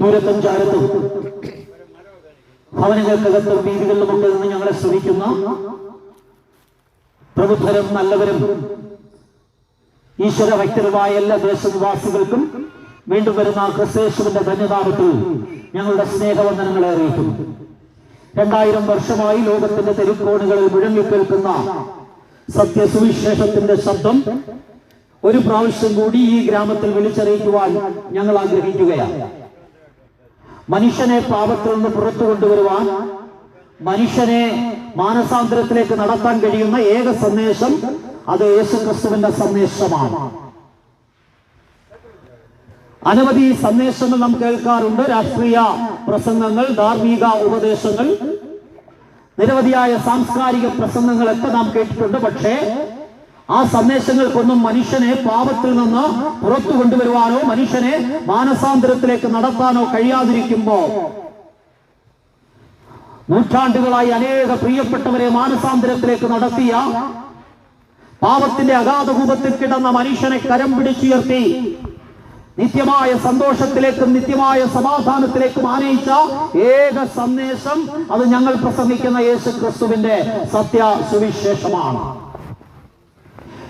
ദൂരത്തും ഭവനങ്ങൾക്കകത്തും വീടുകളിലുമൊക്കെ നിന്ന് ഞങ്ങളെ ശ്രമിക്കുന്ന പ്രബുദ്ധരും നല്ലവരും ഈശ്വര വ്യക്തരുമായ എല്ലാ ദേശനിവാസികൾക്കും വീണ്ടും വരുന്ന ക്രിസ്തേശുവിന്റെ ധന്യതാപത്തിൽ ഞങ്ങളുടെ സ്നേഹവന്ദനങ്ങളെ അറിയിക്കുന്നു. രണ്ടായിരം വർഷമായി ലോകത്തിന്റെ തെരുക്കോണുകളിൽ മുഴങ്ങിക്കേൽക്കുന്ന സത്യസുവിശേഷത്തിന്റെ ശബ്ദം ഒരു പ്രാവശ്യം കൂടി ഈ ഗ്രാമത്തിൽ വിളിച്ചറിയിക്കുവാൻ ഞങ്ങൾ ആഗ്രഹിക്കുകയാണ്. മനുഷ്യനെ പാപത്തിൽ നിന്ന് പുറത്തു കൊണ്ടുവരുവാൻ മനുഷ്യനെ മാനസാന്തരത്തിലേക്ക് നടത്താൻ കഴിയുന്ന ഏക സന്ദേശം അത് യേശുക്രിസ്തുവിന്റെ സന്ദേശമാണ്. അനവധി സന്ദേശങ്ങൾ നാം കേൾക്കാറുണ്ട്. രാഷ്ട്രീയ പ്രസംഗങ്ങൾ ധാർമ്മിക ഉപദേശങ്ങൾ നിരവധിയായ സാംസ്കാരിക പ്രസംഗങ്ങളൊക്കെ നാം കേട്ടിട്ടുണ്ട്. പക്ഷേ ആ സന്ദേശങ്ങൾക്കൊന്നും മനുഷ്യനെ പാപത്തിൽ നിന്ന് പുറത്തു കൊണ്ടുവരുവാനോ മനുഷ്യനെ മാനസാന്തരത്തിലേക്ക് നടത്താനോ കഴിയാതിരിക്കുമ്പോ നൂറ്റാണ്ടുകളായി അനേക പ്രിയപ്പെട്ടവരെ മാനസാന്തരത്തിലേക്ക് നടത്തിയ പാപത്തിന്റെ അഗാധകൂപത്തിൽ കിടന്ന മനുഷ്യനെ കരം പിടിച്ചുയർത്തി നിത്യമായ സന്തോഷത്തിലേക്കും നിത്യമായ സമാധാനത്തിലേക്കും ആനയിച്ച ഏക സന്ദേശം അത് ഞങ്ങൾ പ്രസംഗിക്കുന്ന യേശു ക്രിസ്തുവിന്റെ സത്യ സുവിശേഷമാണ്.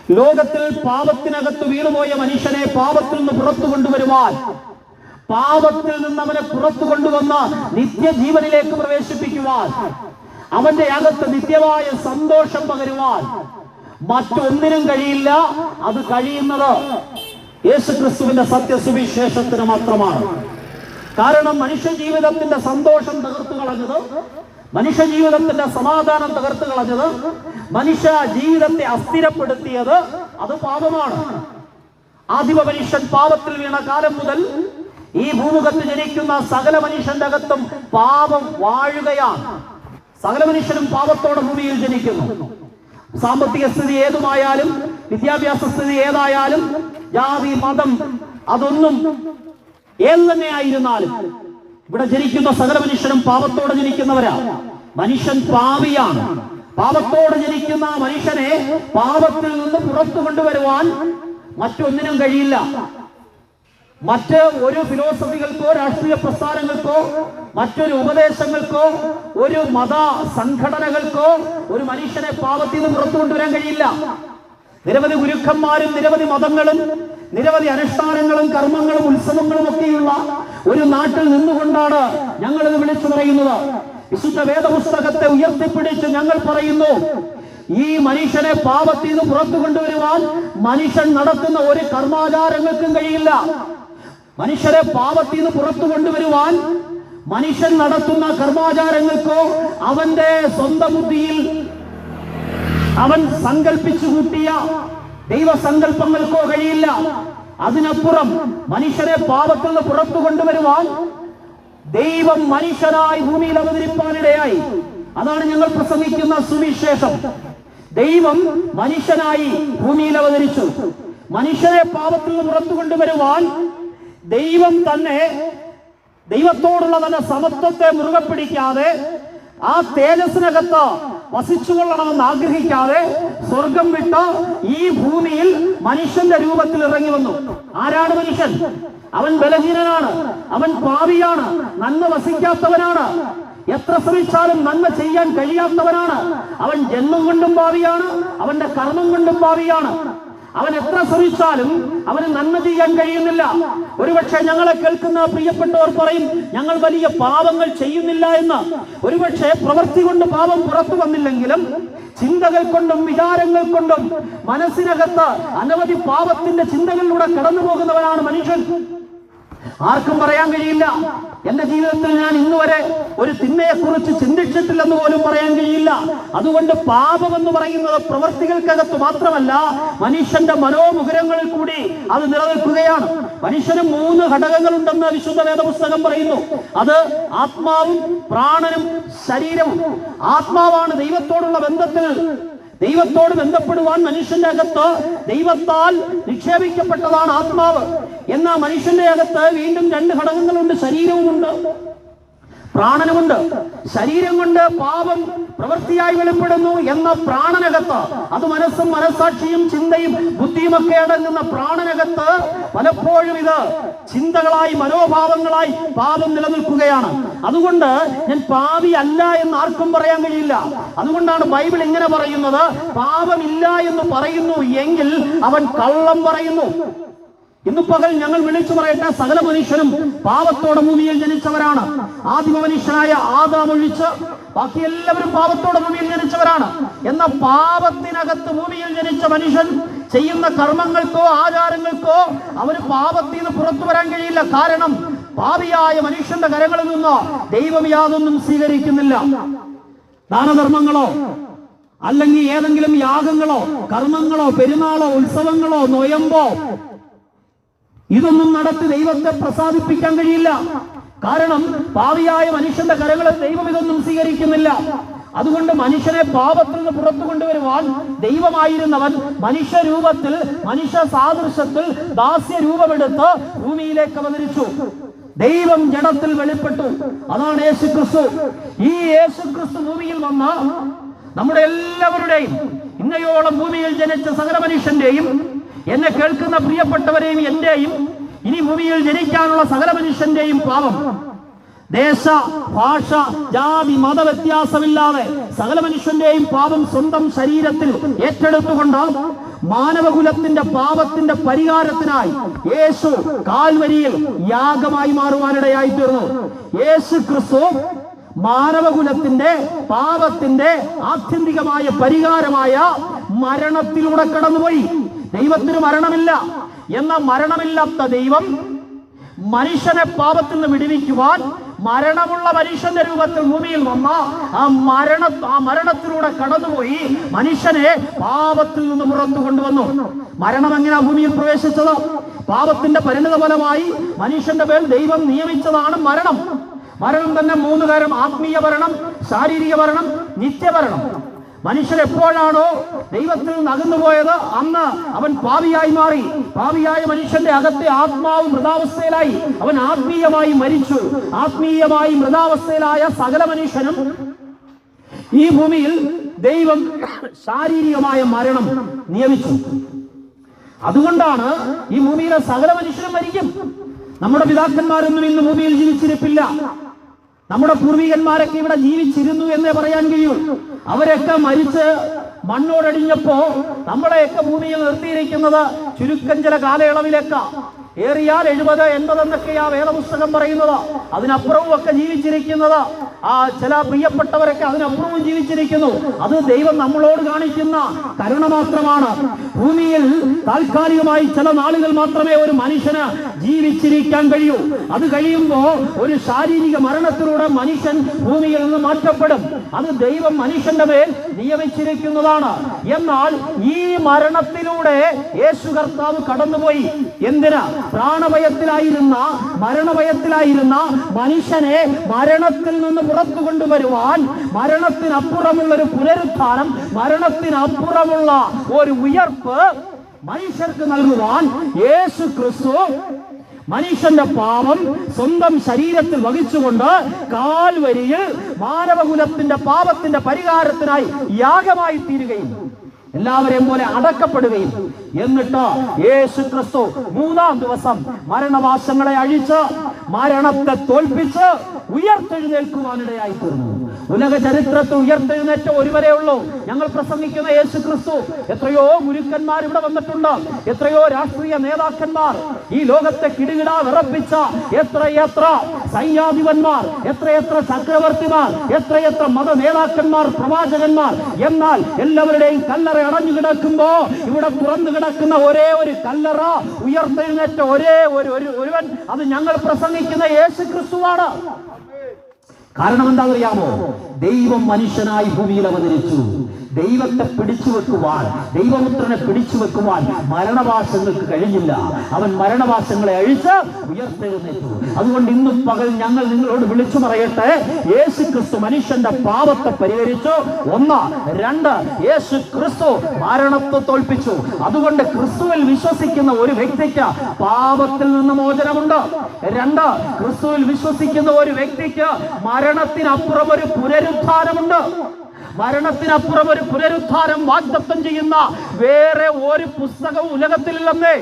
ലോകത്തിൽ പാപത്തിനകത്ത് വീണുപോയ മനുഷ്യനെ പാപത്തിൽ നിന്ന് പുറത്തു കൊണ്ടുവരുവാൻ പാപത്തിൽ നിന്ന് അവനെ പുറത്തു കൊണ്ടുവന്ന് നിത്യജീവനിലേക്ക് പ്രവേശിപ്പിക്കുവാൻ അവന്റെ അകത്ത് നിത്യമായ സന്തോഷം പകരുവാൻ. മറ്റൊന്നിനും കഴിയില്ല അത് കഴിയുന്നത് യേശു ക്രിസ്തുവിന്റെ സത്യസുവിശേഷത്തിന് മാത്രമാണ്. കാരണം മനുഷ്യ ജീവിതത്തിന്റെ സന്തോഷം തകർത്തു കളഞ്ഞത് മനുഷ്യ ജീവിതത്തിന്റെ സമാധാനം തകർത്തു കളഞ്ഞത് മനുഷ്യ ജീവിതത്തെ അസ്ഥിരപ്പെടുത്തിയത് അത് പാപമാണ്. ആദിമ മനുഷ്യൻ പാപത്തിൽ വീണ കാലം മുതൽ ഈ ഭൂമുഖത്ത് ജനിക്കുന്ന സകല മനുഷ്യന്റെ അകത്തും പാപം വാഴുകയാണ്. സകല മനുഷ്യരും പാപത്തോടെ ഭൂമിയിൽ ജനിക്കുന്നു. സാമ്പത്തിക സ്ഥിതി ഏതുമായാലും വിദ്യാഭ്യാസ സ്ഥിതി ഏതായാലും ജാതി മതം അതൊന്നും ഏത് തന്നെ ആയിരുന്നാലും ഇവിടെ ജനിക്കുന്ന സകല മനുഷ്യരും പാപത്തോടെ ജനിക്കുന്നവരാ. മനുഷ്യൻ പാവിയാണ് പാപത്തോടെ ജനിക്കുന്ന മനുഷ്യനെ പാപത്തിൽ നിന്ന് പുറത്തു കൊണ്ടുവരുവാൻ മറ്റൊന്നിനും കഴിയില്ല. മറ്റ് ഒരു ഫിലോസഫികൾക്കോ രാഷ്ട്രീയ പ്രസ്ഥാനങ്ങൾക്കോ മറ്റൊരു ഉപദേശങ്ങൾക്കോ ഒരു മത സംഘടനകൾക്കോ ഒരു മനുഷ്യനെ പാപത്തിൽ നിന്ന് പുറത്തു കൊണ്ടുവരാൻ കഴിയില്ല. നിരവധി ഗുരുക്കന്മാരും നിരവധി മതങ്ങളും നിരവധി അനുഷ്ഠാനങ്ങളും കർമ്മങ്ങളും ഉത്സവങ്ങളും ഒക്കെയുള്ള ഒരു നാട്ടിൽ നിന്നുകൊണ്ടാണ് ഞങ്ങൾ ഇത് വിളിച്ചു പറയുന്നത്. വിശുദ്ധ വേദപുസ്തകത്തെ ഉയർത്തിപ്പിടിച്ച് ഞങ്ങൾ പറയുന്നു ഈ മനുഷ്യനെ പാപത്തിൽ നിന്ന് പുറത്തു കൊണ്ടുവരുവാൻ മനുഷ്യൻ നടത്തുന്ന ഒരു കർമാചാരങ്ങൾക്കും കഴിയില്ല. മനുഷ്യരെ പാപത്തിൽ നിന്ന് പുറത്തു കൊണ്ടുവരുവാൻ മനുഷ്യൻ നടത്തുന്ന കർമാചാരങ്ങൾക്കോ അവന്റെ സ്വന്തം ബുദ്ധിയിൽ അവൻ സങ്കല്പിച്ചു കൂട്ടിയ ദൈവസങ്കല്പങ്ങൾക്കോ കഴിയില്ല. അതിനപ്പുറം മനുഷ്യരെ പാപത്തിൽ നിന്ന് പുറത്തു കൊണ്ടുവരുവാൻ ദൈവം മനുഷ്യനായി ഭൂമിയിൽ അവതരിപ്പാനിടയായി. അതാണ് ഞങ്ങൾ പ്രസംഗിക്കുന്ന സുവിശേഷം. ദൈവം മനുഷ്യനായി ഭൂമിയിൽ അവതരിച്ചു. മനുഷ്യരെ പാപത്തിൽ നിന്ന് പുറത്തു കൊണ്ടുവരുവാൻ ദൈവം തന്നെ ദൈവത്തോടുള്ള തന്നെ സമത്വത്തെ മുറുകെ പിടിക്കാതെ ആ തേജസ്സിനകത്ത് വസിച്ചുകൊള്ളണമെന്ന് ആഗ്രഹിക്കാതെ സ്വർഗം വിട്ട ഈ ഭൂമിയിൽ മനുഷ്യന്റെ രൂപത്തിൽ ഇറങ്ങി വന്നു. ആരാണ് മനുഷ്യൻ? അവൻ ബലഹീനനാണ്. അവൻ പാവിയാണ് നന്മ വസിക്കാത്തവനാണ്. എത്ര ശ്രമിച്ചാലും നന്മ ചെയ്യാൻ കഴിയാത്തവനാണ്. അവൻ ജന്മം കൊണ്ടും ഭാവിയാണ് അവന്റെ കർമ്മം കൊണ്ടും ഭാവിയാണ് അവൻ എത്ര ശ്രമിച്ചാലും അവന് നന്മ ചെയ്യാൻ കഴിയുന്നില്ല. ഒരുപക്ഷെ ഞങ്ങളെ കേൾക്കുന്ന പ്രിയപ്പെട്ടവർ പറയും ഞങ്ങൾ വലിയ പാപങ്ങൾ ചെയ്യുന്നില്ല എന്ന്. ഒരുപക്ഷെ പ്രവൃത്തി കൊണ്ട് പാപം പുറത്തു വന്നില്ലെങ്കിലും ചിന്തകൾ കൊണ്ടും വിചാരങ്ങൾ കൊണ്ടും മനസ്സിനകത്ത് അനവധി പാപത്തിന്റെ ചിന്തകളിലൂടെ കടന്നു പോകുന്നവനാണ് മനുഷ്യൻ. ആർക്കും പറയാൻ കഴിയില്ല. എന്റെ ജീവിതത്തിൽ ഞാൻ ഇന്ന് വരെ ഒരു തിന്മയെ കുറിച്ച് ചിന്തിച്ചിട്ടില്ലെന്ന് പോലും പറയാൻ കഴിയില്ല. അതുകൊണ്ട് പാപം എന്ന് പറയുന്നത് പ്രവർത്തികൾക്കകത്ത് മാത്രമല്ല മനുഷ്യന്റെ മനോമുഖരങ്ങളിൽ കൂടി അത് നിലനിൽക്കുകയാണ്. മനുഷ്യന് മൂന്ന് ഘടകങ്ങളുണ്ടെന്ന് വിശുദ്ധ വേദപുസ്തകം പറയുന്നു. അത് ആത്മാവും പ്രാണനും ശരീരവും. ആത്മാവാണ് ദൈവത്തോടുള്ള ബന്ധത്തിൽ ദൈവത്തോട് ബന്ധപ്പെടുവാൻ മനുഷ്യന്റെ അകത്ത് ദൈവത്താൽ നിക്ഷേപിക്കപ്പെട്ടതാണ് ആത്മാവ്. എന്നാൽ മനുഷ്യന്റെ അകത്ത് വീണ്ടും രണ്ട് ഘടകങ്ങളുണ്ട് ശരീരവുമുണ്ട്. പ്രാണനുമുണ്ട് ശരീരം കൊണ്ട് പാപം പ്രവൃത്തിയായി വെളിപ്പെടുന്നു എന്ന പ്രാണനകത്ത് അത് മനസ്സും മനസ്സാക്ഷിയും ചിന്തയും ബുദ്ധിയും ഒക്കെ അടങ്ങുന്ന പ്രാണനകത്ത് പലപ്പോഴും ഇത് ചിന്തകളായി മനോഭാവങ്ങളായി പാപം നിലനിൽക്കുകയാണ്. അതുകൊണ്ട് ഞാൻ പാപി അല്ല എന്ന് ആർക്കും പറയാൻ കഴിയില്ല. അതുകൊണ്ടാണ് ബൈബിൾ ഇങ്ങനെ പറയുന്നത് പാപമില്ല എന്ന് പറയുന്നു എങ്കിൽ അവൻ കള്ളം പറയുന്നു. ഇന്ന് പകൽ ഞങ്ങൾ വിളിച്ചു പറയട്ടെ സകല മനുഷ്യരും പാപത്തോടെ ഭൂമിയിൽ ജനിച്ചവരാണ്. ആദിമ മനുഷ്യനായ ആദാം ഒഴിച്ച് ബാക്കി എല്ലാവരും പാപത്തോടെ ഭൂമിയിൽ ജനിച്ചവരാണ്. എന്ന പാപത്തിനകത്ത് ഭൂമിയിൽ ജനിച്ച മനുഷ്യൻ ചെയ്യുന്ന കർമ്മങ്ങൾക്കോ ആചാരങ്ങൾക്കോ അവന് പാപത്തിൽ നിന്ന് പുറത്തു വരാൻ കഴിയില്ല. കാരണം പാപിയായ മനുഷ്യന്റെ കരങ്ങളിൽ നിന്നോ ദൈവം യാതൊന്നും സ്വീകരിക്കുന്നില്ല. ദാനധർമ്മങ്ങളോ അല്ലെങ്കിൽ ഏതെങ്കിലും യാഗങ്ങളോ കർമ്മങ്ങളോ പെരുന്നാളോ ഉത്സവങ്ങളോ നൊയമ്പോ ഇതൊന്നും നടത്തി ദൈവത്തെ പ്രസാദിപ്പിക്കാൻ കഴിയില്ല. കാരണം പാവിയായ മനുഷ്യന്റെ കരങ്ങളെ ദൈവം ഇതൊന്നും സ്വീകരിക്കുന്നില്ല. അതുകൊണ്ട് മനുഷ്യനെ പാപത്തിൽ നിന്ന് പുറത്തു കൊണ്ടുവരുവാൻ ദൈവമായിരുന്നവൻ മനുഷ്യരൂപത്തിൽ മനുഷ്യ സാദൃശ്യത്തിൽ ദാസ്യ രൂപമെടുത്ത് ഭൂമിയിലേക്ക് അവതരിച്ചു. ദൈവം ജഡത്തിൽ വെളിപ്പെട്ടു. അതാണ് യേശു ക്രിസ്തു ഈ യേശു ക്രിസ്തു ഭൂമിയിൽ വന്ന നമ്മുടെ എല്ലാവരുടെയും ഇന്നയോളം ഭൂമിയിൽ ജനിച്ച സകല മനുഷ്യന്റെയും എന്നെ കേൾക്കുന്ന പ്രിയപ്പെട്ടവരെയും എന്റെയും ഇനി ഭൂമിയിൽ ജനിക്കാനുള്ള സകല മനുഷ്യന്റെയും പാപം. ദേശ ഭാഷ ജാതി മത വ്യത്യാസമില്ലാതെ സകല മനുഷ്യന്റെയും പാപം സ്വന്തം ശരീരത്തിൽ ഏറ്റെടുത്തുകൊണ്ട് മാനവകുലത്തിന്റെ പാപത്തിന്റെ പരിഹാരത്തിനായി യേശു കാൽവരിയിൽ യാഗമായി മാറുവാനിടയായി തീർന്നു. യേശു ക്രിസ്തു മാനവകുലത്തിന്റെ പാപത്തിന്റെ ആത്യന്തികമായ പരിഹാരമായ മരണത്തിലൂടെ കടന്നുപോയി. ദൈവത്തിന് മരണമില്ല എന്ന മരണമില്ലാത്ത ദൈവം മനുഷ്യനെ പാപത്തിൽ നിന്ന് വിടുവിക്കുവാൻ മരണമുള്ള മനുഷ്യന്റെ രൂപത്തിൽ ഭൂമിയിൽ വന്ന ആ മരണ ആ മരണത്തിലൂടെ കടന്നുപോയി മനുഷ്യനെ പാപത്തിൽ നിന്ന് പുറത്തു കൊണ്ടുവന്നു. മരണം എങ്ങനെ ഭൂമിയിൽ പ്രവേശിച്ചത്? പാപത്തിന്റെ പരിണിത ഫലമായി മനുഷ്യന്റെ പേർ ദൈവം നിയമിച്ചതാണ് മരണം. മരണം തന്നെ മൂന്ന് തരം ആത്മീയ മരണം ശാരീരിക മരണം നിത്യമരണം മനുഷ്യൻ എപ്പോഴാണോ ദൈവത്തിൽ നിന്ന് അകന്നുപോയത്? അന്ന് അവൻ പാവിയായി മാറി. പാവിയായ മനുഷ്യന്റെ അകത്തെ ആത്മാവ് മൃതാവസ്ഥയിലായി. അവൻ ആത്മീയമായി മരിച്ചു. ആത്മീയമായി മൃതാവസ്ഥയിലായ സകല മനുഷ്യനും ഈ ഭൂമിയിൽ ദൈവം ശാരീരികമായ മരണം നിയമിച്ചു. അതുകൊണ്ടാണ് ഈ ഭൂമിയിലെ സകല മനുഷ്യരും മരിക്കും. നമ്മുടെ പിതാക്കന്മാരൊന്നും ഇന്ന് ഭൂമിയിൽ ജീവിച്ചിരിപ്പില്ല. നമ്മുടെ പൂർവികന്മാരൊക്കെ ഇവിടെ ജീവിച്ചിരുന്നു എന്നേ പറയാൻ കഴിയൂ. അവരൊക്കെ മരിച്ച് മണ്ണോടടിഞ്ഞപ്പോ നമ്മളെയൊക്കെ ഭൂമിയിൽ നിർത്തിയിരിക്കുന്നത് ചുരുക്കം ചില കാലയളവിലേക്കാ. ഏറിയാൽ എഴുപത് എൺപത് എന്നൊക്കെയാ വേദപുസ്തകം പറയുന്നത്. അതിനപ്പുറവും ഒക്കെ ജീവിച്ചിരിക്കുന്നത്. ആ ചില പ്രിയപ്പെട്ടവരൊക്കെ അതിനപ്പുറവും ജീവിച്ചിരിക്കുന്നു. അത് ദൈവം നമ്മളോട് കാണിക്കുന്ന കരുണ മാത്രമാണ്. ഭൂമിയിൽ താൽക്കാലികമായി ചില നാളുകൾ മാത്രമേ ഒരു മനുഷ്യന് ജീവിച്ചിരിക്കാൻ കഴിയൂ. അത് കഴിയുമ്പോൾ ഒരു ശാരീരിക മരണത്തിലൂടെ മനുഷ്യൻ ഭൂമിയിൽ നിന്ന് മാറ്റപ്പെടും. അത് ദൈവം മനുഷ്യന്റെ മേൽ നിയമിച്ചിരിക്കുന്നതാണ്. എന്നാൽ ഈ മരണത്തിലൂടെ യേശു കർത്താവ് കടന്നുപോയി. എന്തിനാ? പ്രാണഭയത്തിലായിരുന്ന മരണഭയത്തിലായിരുന്ന മനുഷ്യനെ മരണത്തിൽ നിന്ന് പുറത്തു കൊണ്ടുവരുവാൻ മരണത്തിനപ്പുറമുള്ള ഒരു പുനരുത്ഥാനം മരണത്തിനപ്പുറമുള്ള ഒരു ഉയർപ്പ് മനുഷ്യർക്ക് നൽകുവാൻ യേശു ക്രിസ്തു മനുഷ്യന്റെ പാപം സ്വന്തം ശരീരത്തിൽ വഹിച്ചുകൊണ്ട് കാൽവരിയിൽ മാനവകുലത്തിന്റെ പാപത്തിന്റെ പരിഹാരത്തിനായി യാഗമായി തീരുകയും എല്ലാവരെയും പോലെ അടക്കപ്പെടുകയും എന്നിട്ട് യേശു ക്രിസ്തു മൂന്നാം ദിവസം മരണവാസങ്ങളെ അഴിച്ച് മരണത്തെ തോൽപ്പിച്ച് ഉയർത്തെഴുന്നേൽക്കുവാനിടയായി തീർന്നു ഉലക ചരിത്രത്തിൽ ഉയർത്തെഴുന്നേറ്റ ഒരുവരേ ഉള്ളൂ. ഞങ്ങൾ പ്രസംഗിക്കുന്ന യേശു ക്രിസ്തു എത്രയോ ഗുരുക്കന്മാർ ഇവിടെ വന്നിട്ടുണ്ട്. എത്രയോ രാഷ്ട്രീയ നേതാക്കന്മാർ ഈ ലോകത്തെ കിടുകിടാ വിറപ്പിച്ച എത്രയെത്ര സൈന്യാധിപന്മാർ എത്രയെത്ര ചക്രവർത്തിമാർ എത്രയെത്ര മത നേതാക്കന്മാർ പ്രവാചകന്മാർ. എന്നാൽ എല്ലാവരുടെയും കല്ലറ അടഞ്ഞു കിടക്കുമ്പോ ഇവിടെ തുറന്നു കിടക്കുന്ന ഒരേ ഒരു കല്ലറ ഉയർത്തെഴുന്നേറ്റ ഒരേ ഒരു ഒരു ഒരുവൻ. അത് ഞങ്ങൾ പ്രസംഗിക്കുന്ന യേശു ക്രിസ്തുവാണ് കാരണം എന്താണെന്നറിയാമോ ദൈവം മനുഷ്യനായി ഭൂമിയിൽ അവതരിച്ചു. ദൈവത്തെ പിടിച്ചു വെക്കുവാൻ ദൈവപുത്രനെ പിടിച്ചു വെക്കുവാൻ മരണവാസങ്ങൾക്ക് കഴിഞ്ഞില്ല. അവൻ മരണവാസങ്ങളെ അഴിച്ച് ഉയർത്തെഴുന്നേറ്റു. അതുകൊണ്ട് ഇന്ന് പകൽ ഞങ്ങൾ നിങ്ങളോട് വിളിച്ചു പറയട്ടെ. യേശു ക്രിസ്തു മനുഷ്യന്റെ പാപത്തെ പരിഹരിച്ചു. ഒന്ന് രണ്ട് യേശു ക്രിസ്തു മരണത്തെ തോൽപ്പിച്ചു. അതുകൊണ്ട് ക്രിസ്തുവിൽ വിശ്വസിക്കുന്ന ഒരു വ്യക്തിക്ക് പാപത്തിൽ നിന്ന് മോചനമുണ്ട്. രണ്ട് ക്രിസ്തുവിൽ വിശ്വസിക്കുന്ന ഒരു വ്യക്തിക്ക് മരണത്തിനപ്പുറം ഒരു പുനരുദ്ധാനമുണ്ട്. മരണത്തിനപ്പുറം ഒരു പുനരുദ്ധാനം വാഗ്ദത്തം ചെയ്യുന്ന വേറെ ഒരു പുസ്തകവും ഉലകത്തിലില്ലെന്നേ.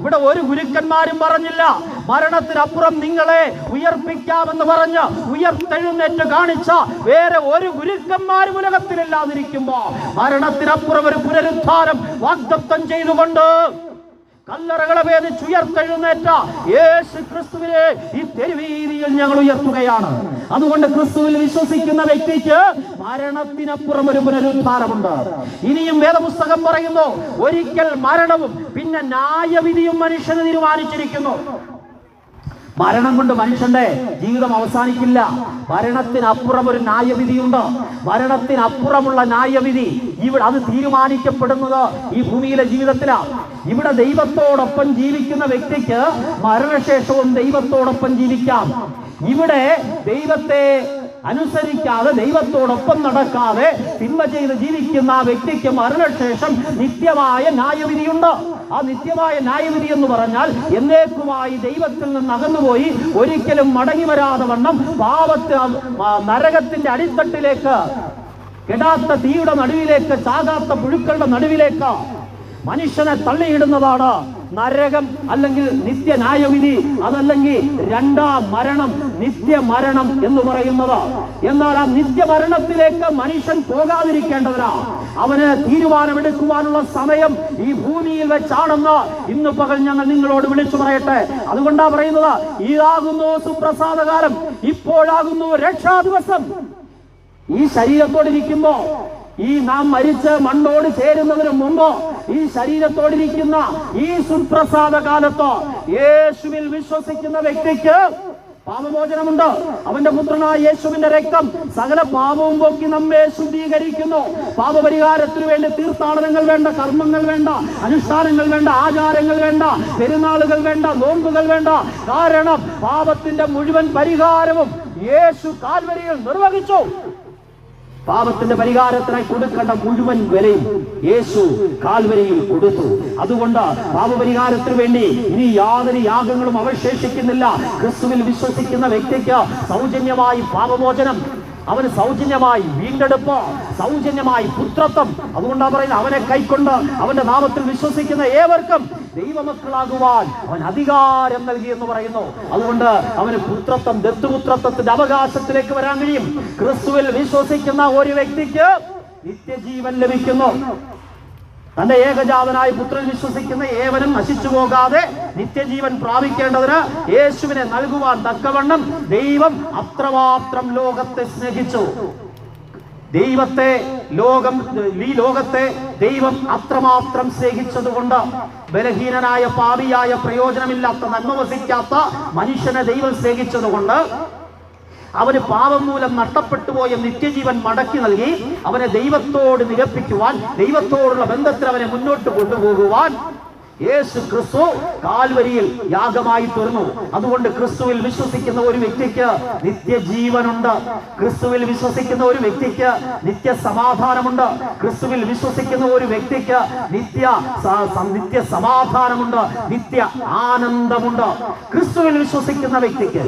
ഇവിടെ ഒരു ഗുരുക്കന്മാരും പറഞ്ഞില്ല. മരണത്തിനപ്പുറം നിങ്ങളെ ഉയർപ്പിക്കാമെന്ന് പറഞ്ഞ് ഉയർത്തെഴുന്നേറ്റ് കാണിച്ച വേറെ ഒരു ഗുരുക്കന്മാരും ഉലകത്തിലില്ലാതിരിക്കുമ്പോ മരണത്തിനപ്പുറം ഒരു പുനരുദ്ധാനം വാഗ്ദത്തം ചെയ്തുകൊണ്ട് കല്ലറകളെ ഭേദിച്ചുയർത്തെഴുന്നേറ്റ യേശു ക്രിസ്തുവിനെ ഈ തെരുവീതിയിൽ ഞങ്ങൾ ഉയർത്തുകയാണ്. അതുകൊണ്ട് ക്രിസ്തുവിൽ വിശ്വസിക്കുന്ന വ്യക്തിക്ക് മരണത്തിനപ്പുറം ഒരു പുനരുദ്ധാരമുണ്ട് ഇനിയും വേദപുസ്തകം പറയുന്നു ഒരിക്കൽ മരണവും പിന്നെ ന്യായവിധിയും മനുഷ്യന് തീരുമാനിച്ചിരിക്കുന്നു. മരണം കൊണ്ട് മനുഷ്യന്റെ ജീവിതം അവസാനിക്കില്ല. മരണത്തിനപ്പുറം ഒരു ന്യായവിധിയുണ്ട്. മരണത്തിനപ്പുറമുള്ള ന്യായവിധി ഇവിടെ അത് തീരുമാനിക്കപ്പെടുന്നത് ഈ ഭൂമിയിലെ ജീവിതത്തിലാണ് ഇവിടെ ദൈവത്തോടൊപ്പം ജീവിക്കുന്ന വ്യക്തിക്ക് മരണശേഷവും ദൈവത്തോടൊപ്പം ജീവിക്കാം. ഇവിടെ ദൈവത്തെ അനുസരിക്കാതെ ദൈവത്തോടൊപ്പം നടക്കാതെ തിന്മ ചെയ്ത് ജീവിക്കുന്ന ആ വ്യക്തിക്ക് മരണശേഷം നിത്യമായ ന്യായവിധിയുണ്ട്. ആ നിത്യമായ ന്യായവിധി എന്ന് പറഞ്ഞാൽ എന്നേക്കുമായി ദൈവത്തിൽ നിന്ന് അകന്നുപോയി ഒരിക്കലും മടങ്ങി വരാതെ വണ്ണം പാവത്ത് നരകത്തിന്റെ അടിത്തട്ടിലേക്ക് കെടാത്ത തീയുടെ നടുവിലേക്ക് ചാകാത്ത പുഴുക്കളുടെ നടുവിലേക്ക് മനുഷ്യനെ തള്ളിയിടുന്നതാണ്. നരകം അല്ലെങ്കിൽ നിത്യ ന്യായവിധി അതല്ലെങ്കിൽ രണ്ടാം മരണം നിത്യമരണം എന്ന് പറയുന്നത്. എന്നാൽ ആ നിത്യമരണത്തിലേക്ക് മനുഷ്യൻ പോകാതിരിക്കേണ്ടതിനാ. അവന് തീരുമാനമെടുക്കുവാനുള്ള സമയം ഈ ഭൂമിയിൽ വെച്ചാണെന്ന് ഇന്ന് പകൽ ഞങ്ങൾ നിങ്ങളോട് വിളിച്ചു പറയട്ടെ. അതുകൊണ്ടാ പറയുന്നത് ഇതാകുന്നു സുപ്രസാദകാലം ഇപ്പോഴാകുന്നു രക്ഷാ ദിവസം. ഈ ശരീരത്തോടിരിക്കുമ്പോ ഈ നാം മരിച്ച് മണ്ണോട് ചേരുന്നതിന് മുമ്പോ ഈ ശരീരത്തോടിരിക്കുന്ന ഈ സുപ്രസാദ കാലത്തോ യേശുവിൽ വിശ്വസിക്കുന്ന വ്യക്തിക്ക് പാപമോചനമുണ്ട്. അവന്റെ പുത്രനായ യേശുവിന്റെ രക്തം സകല പാപവും പോക്കി നമ്മെ ശുദ്ധീകരിക്കുന്നു. പാപപരിഹാരത്തിന് വേണ്ടി തീർത്ഥാടനങ്ങൾ വേണ്ട കർമ്മങ്ങൾ വേണ്ട അനുഷ്ഠാനങ്ങൾ വേണ്ട ആചാരങ്ങൾ വേണ്ട പെരുന്നാളുകൾ വേണ്ട നോമ്പുകൾ വേണ്ട. കാരണം പാപത്തിന്റെ മുഴുവൻ പരിഹാരവും യേശു കാൽവരിയിൽ നിർവഹിച്ചു. പാപത്തിന്റെ പരിഹാരത്തിനായി കൊടുക്കേണ്ട മുഴുവൻ വിലയും യേശു കാൽവരിയിൽ കൊടുത്തു. അതുകൊണ്ട് പാപപരിഹാരത്തിന് വേണ്ടി ഇനി യാതൊരു യാഗങ്ങളും അവശേഷിക്കുന്നില്ല. ക്രിസ്തുവിൽ വിശ്വസിക്കുന്ന വ്യക്തിക്ക് സൗജന്യമായി പാപമോചനം അവന് സൗജന്യമായി വീണ്ടെടുപ്പ് സൗജന്യമായി പുത്രത്വം. അതുകൊണ്ടാണ് പറയുന്നത് അവനെ കൈക്കൊണ്ട് അവന്റെ നാമത്തിൽ വിശ്വസിക്കുന്ന ഏവർക്കും ദൈവമക്കളാകുവാൻ അവൻ അധികാരം നൽകി എന്ന് പറയുന്നു. അതുകൊണ്ട് അവന് പുത്രത്വം ദത്തുപുത്രത്വത്തിന്റെ അവകാശത്തിലേക്ക് വരാൻ കഴിയും. ക്രിസ്തുവിൽ വിശ്വസിക്കുന്ന ഒരു വ്യക്തിക്ക് നിത്യജീവൻ ലഭിക്കുന്നു. തന്റെ ഏകജാതനായ പുത്രൻ വിശ്വസിക്കുന്ന ഏവനും നശിച്ചു പോകാതെ നിത്യജീവൻ പ്രാപിക്കേണ്ടതിന് യേശുവിനെ നൽകുവാൻ തക്കവണ്ണം ദൈവം അത്രമാത്രം ലോകത്തെ സ്നേഹിച്ചു. ദൈവത്തെ ലോകം ഈ ലോകത്തെ ദൈവം അത്രമാത്രം സ്നേഹിച്ചതുകൊണ്ട് ബലഹീനനായ പാപിയായ പ്രയോജനമില്ലാത്ത നന്മ വസിക്കാത്ത മനുഷ്യനെ ദൈവം സ്നേഹിച്ചതുകൊണ്ട് അവന് പാപം മൂലം നഷ്ടപ്പെട്ടു പോയ നിത്യജീവൻ മടക്കി നൽകി അവനെ ദൈവത്തോട് നിരപ്പിക്കുവാൻ ദൈവത്തോടുള്ള ബന്ധത്തിൽ അവനെ മുന്നോട്ട് കൊണ്ടുപോകുവാൻ യേശു ക്രിസ്തു കാൽവരിയിൽ യാഗമായി തീർന്നു. അതുകൊണ്ട് ക്രിസ്തുവിൽ വിശ്വസിക്കുന്ന ഒരു വ്യക്തിക്ക് നിത്യജീവനുണ്ട്. ക്രിസ്തുവിൽ വിശ്വസിക്കുന്ന ഒരു വ്യക്തിക്ക് നിത്യ സമാധാനമുണ്ട് ക്രിസ്തുവിൽ വിശ്വസിക്കുന്ന ഒരു വ്യക്തിക്ക് നിത്യ നിത്യ സമാധാനമുണ്ട്. നിത്യ ആനന്ദമുണ്ട്. ക്രിസ്തുവിൽ വിശ്വസിക്കുന്ന വ്യക്തിക്ക്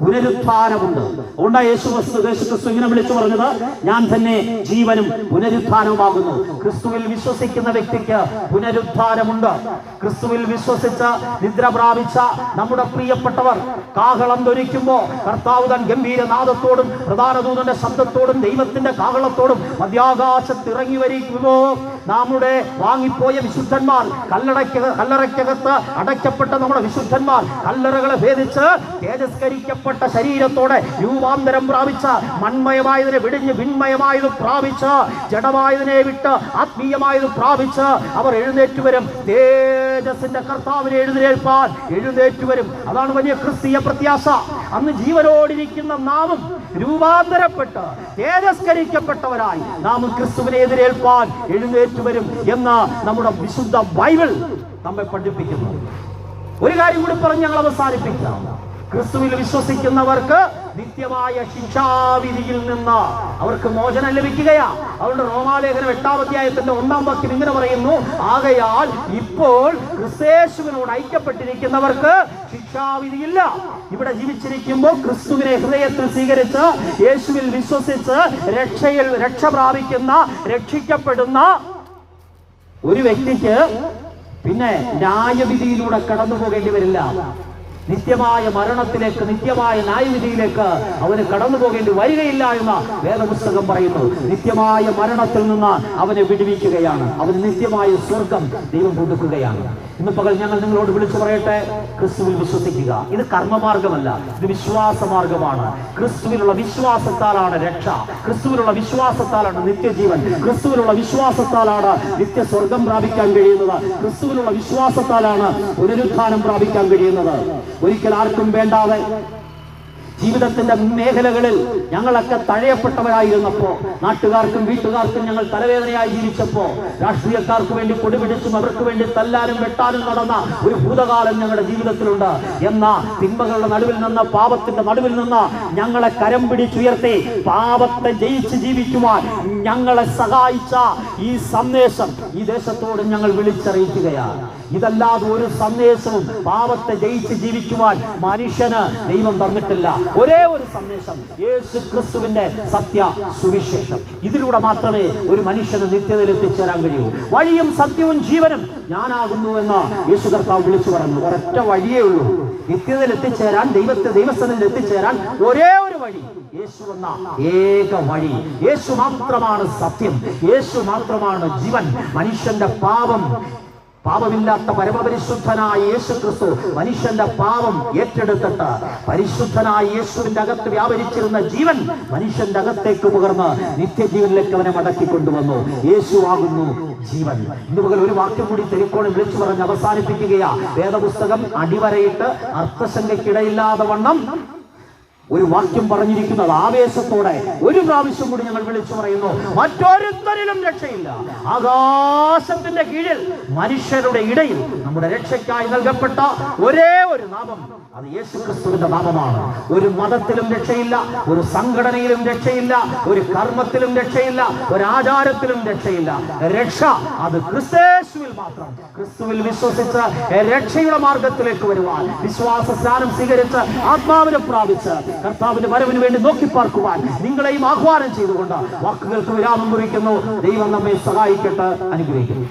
പുനരുത്ഥാനമുണ്ട്. അതുകൊണ്ട് യേശു ക്രിസ്തു യേശു ക്രിസ്തു ഇങ്ങനെ വിളിച്ചു പറഞ്ഞത് ഞാൻ തന്നെ ജീവനും പുനരുത്ഥാനവുമാകുന്നു. ക്രിസ്തുവിൽ വിശ്വസിക്കുന്ന വ്യക്തിക്ക് പുനരുത്ഥാനമുണ്ട്. ക്രിസ്തുവിൽ വിശ്വസിച്ച നിദ്ര പ്രാപിച്ച നമ്മുടെ പ്രിയപ്പെട്ടവർ കാഹളം ധരിക്കുമ്പോൾ കർത്താവ് തൻ ഗംഭീരനാദത്തോടും പ്രധാന ദൂതന്റെ ശബ്ദത്തോടും ദൈവത്തിന്റെ കാഹളത്തോടും മധ്യാകാശത്തിറങ്ങി വരിക്കുമോ? നമ്മുടെ വാങ്ങിപ്പോയ വിശുദ്ധന്മാർ കല്ലടയ്ക്ക കല്ലറയ്ക്കകത്ത് അടയ്ക്കപ്പെട്ട നമ്മുടെ വിശുദ്ധന്മാർ കല്ലറകളെ ഭേദിച്ച് തേജസ്കരിക്കപ്പെട്ട ശരീരത്തോടെ രൂപാന്തരം പ്രാപിച്ച മൺമയമായതിനെ വിടിഞ്ഞ് വിൺമയമായത് പ്രാപിച്ച് ജഡമായതിനെ വിട്ട് ആത്മീയമായത് പ്രാപിച്ച് അവർ എഴുന്നേറ്റ് വരും. തേജസിന്റെ കർത്താവിനെ എഴുന്നേൽപ്പാൻ എഴുന്നേറ്റ് വരും. അതാണ് വലിയ ക്രിസ്തീയ പ്രത്യാശ. അന്ന് ജീവനോടിരിക്കുന്ന നാമും രൂപാന്തരപ്പെട്ട് തേജസ്കരിക്കപ്പെട്ടവരായി നാം ക്രിസ്തുവിനെ എതിരേൽപ്പാൻ എഴുന്നേറ്റ് വരും എന്ന് നമ്മുടെ വിശുദ്ധ ബൈബിൾ നമ്മെ പഠിപ്പിക്കുന്നു. ഒരു കാര്യം കൂടി പറഞ്ഞ് ഞങ്ങൾ അവസാനിപ്പിക്കാം. ക്രിസ്തുവിൽ വിശ്വസിക്കുന്നവർക്ക് നിത്യമായ ശിക്ഷാവിധിയിൽ നിന്ന് അവർക്ക് മോചനം ലഭിക്കുകയാ അതുകൊണ്ട് റോമാലേഖനം എട്ടാം അധ്യായത്തിന്റെ ഒന്നാം വാക്യം ഇങ്ങനെ പറയുന്നു ആകയാൽ ഇപ്പോൾ ക്രിസ്തേശുവിനോട് ഐക്യപ്പെട്ടിരിക്കുന്നവർക്ക് ശിക്ഷാവിധിയില്ല. ഇവിടെ ജീവിച്ചിരിക്കുമ്പോൾ ക്രിസ്തുവിനെ ഹൃദയത്തിൽ സ്വീകരിച്ച് യേശുവിൽ വിശ്വസിച്ച് രക്ഷയിൽ രക്ഷ പ്രാപിക്കുന്ന രക്ഷിക്കപ്പെടുന്ന ഒരു വ്യക്തിക്ക് പിന്നെ ന്യായവിധിയിലൂടെ കടന്നു പോകേണ്ടി വരില്ല. നിത്യമായ മരണത്തിലേക്ക് നിത്യമായ ന്യായവിധിയിലേക്ക് അവന് കടന്നു പോകേണ്ടി വരികയില്ല എന്ന് വേദപുസ്തകം പറയുന്നു. നിത്യമായ മരണത്തിൽ നിന്ന് അവനെ വിടുവിക്കുകയാണ്. അവന് നിത്യമായ സ്വർഗം ദൈവം കൊടുക്കുകയാണ്. ഇന്ന് പകൽ ഞങ്ങൾ നിങ്ങളോട് വിളിച്ചു പറയട്ടെ ക്രിസ്തുവിൽ വിശ്വസിക്കുക. ഇത് കർമ്മമാർഗമല്ല ഇത് വിശ്വാസ മാർഗമാണ് ക്രിസ്തുവിലുള്ള വിശ്വാസത്താലാണ് രക്ഷ. ക്രിസ്തുവിലുള്ള വിശ്വാസത്താലാണ് നിത്യജീവൻ. ക്രിസ്തുവിലുള്ള വിശ്വാസത്താലാണ് നിത്യ സ്വർഗം പ്രാപിക്കാൻ കഴിയുന്നത്. ക്രിസ്തുവിലുള്ള വിശ്വാസത്താലാണ് പുനരുത്ഥാനം പ്രാപിക്കാൻ കഴിയുന്നത്. ഒരിക്കൽ ആർക്കും വേണ്ടാതെ ജീവിതത്തിന്റെ മേഖലകളിൽ ഞങ്ങളൊക്കെ തഴയപ്പെട്ടവരായിരുന്നപ്പോ നാട്ടുകാർക്കും വീട്ടുകാർക്കും ഞങ്ങൾ തലവേദനയായി ജീവിച്ചപ്പോ രാഷ്ട്രീയക്കാർക്ക് വേണ്ടി കൊടിപിടിച്ചും അവർക്ക് വേണ്ടി തല്ലാനും വെട്ടാനും നടന്ന ഒരു ഭൂതകാലം ഞങ്ങളുടെ ജീവിതത്തിലുണ്ട്. എന്ന തിന്മകളുടെ നടുവിൽ നിന്ന് പാപത്തിന്റെ നടുവിൽ നിന്ന് ഞങ്ങളെ കരം പിടിച്ചുയർത്തി പാപത്തെ ജയിച്ച് ജീവിക്കുവാൻ ഞങ്ങളെ സഹായിച്ച ഈ സന്ദേശം ഈ ദേശത്തോട് ഞങ്ങൾ വിളിച്ചറിയിക്കുകയാണ്. ഇതല്ലാതെ ഒരു സന്ദേശവും പാപത്തെ ജയിച്ച് ജീവിക്കുവാൻ മനുഷ്യന് ദൈവം തന്നിട്ടില്ല. ഒരേ ഒരു സന്ദേശം യേശു ക്രിസ്തുവിന്റെ സത്യ സുവിശേഷം. ഇതിലൂടെ മാത്രമേ ഒരു മനുഷ്യന് നിത്യതയിൽ എത്തിച്ചേരാൻ കഴിയൂ. വഴിയും സത്യവും ജീവനും ഞാനാകുന്നു എന്ന് യേശു കർത്താവ് വിളിച്ചു പറഞ്ഞു. ഒരൊറ്റ വഴിയേ ഉള്ളൂ. നിത്യതയിൽ എത്തിച്ചേരാൻ ദൈവത്തെ ദൈവസ്ഥനിൽ എത്തിച്ചേരാൻ ഒരേ ഒരു വഴി. യേശു എന്ന ഏക വഴി. യേശു മാത്രമാണ് സത്യം. യേശു മാത്രമാണ് ജീവൻ. മനുഷ്യന്റെ പാപം പാപമില്ലാത്ത പരമപരിശുദ്ധനായ യേശു ക്രിസ്തു മനുഷ്യന്റെ പാപം ഏറ്റെടുത്തിട്ട് പരിശുദ്ധനായ യേശുവിന്റെ അകത്ത് വ്യാപരിച്ചിരുന്ന ജീവൻ മനുഷ്യന്റെ അകത്തേക്ക് പകർന്ന് നിത്യജീവനിലേക്ക് അവനെ മടക്കി കൊണ്ടുവന്നു. യേശു ആകുന്നു ജീവൻ. ഇന്ന് മുതൽ ഒരു വാക്യം കൂടി തെരുക്കോണം വിളിച്ചു പറഞ്ഞ് അവസാനിപ്പിക്കുകയാ. വേദപുസ്തകം അടിവരയിട്ട് അർത്ഥശങ്കയ്ക്കിടയില്ലാതെ വണ്ണം ഒരു വാക്യം പറഞ്ഞിരിക്കുന്നത് ആവേശത്തോടെ. ഒരു പ്രാവശ്യം കൂടി ഞങ്ങൾ വിളിച്ചു പറയുന്നു മറ്റൊരുത്തരിലും രക്ഷയില്ല. ആകാശത്തിന്റെ കീഴിൽ മനുഷ്യരുടെ ഇടയിൽ നമ്മുടെ രക്ഷയ്ക്കായി നൽകപ്പെട്ട ഒരേ ഒരു നാമം അത് യേശു ക്രിസ്തുവിന്റെ നാമമാണ്. ഒരു മതത്തിലും രക്ഷയില്ല ഒരു സംഘടനയിലും രക്ഷയില്ല ഒരു കർമ്മത്തിലും രക്ഷയില്ല ഒരു ആചാരത്തിലും രക്ഷയില്ല. രക്ഷ അത് ക്രിസ്തേശുവിൽ മാത്രം. ക്രിസ്തുവിൽ വിശ്വസിച്ച് രക്ഷയുടെ മാർഗത്തിലേക്ക് വരുവാൻ വിശ്വാസ സ്നാനം സ്വീകരിച്ച് ആത്മാവിനെ പ്രാപിച്ച് കർത്താവിന്റെ വരവിന് വേണ്ടി നോക്കി പാർക്കുവാൻ നിങ്ങളെയും ആഹ്വാനം ചെയ്തുകൊണ്ട് വാക്കുകൾക്ക് വിരാമം കുറിക്കുന്നു. ദൈവം നമ്മെ സഹായിക്കട്ടെ അനുഗ്രഹിക്കുന്നു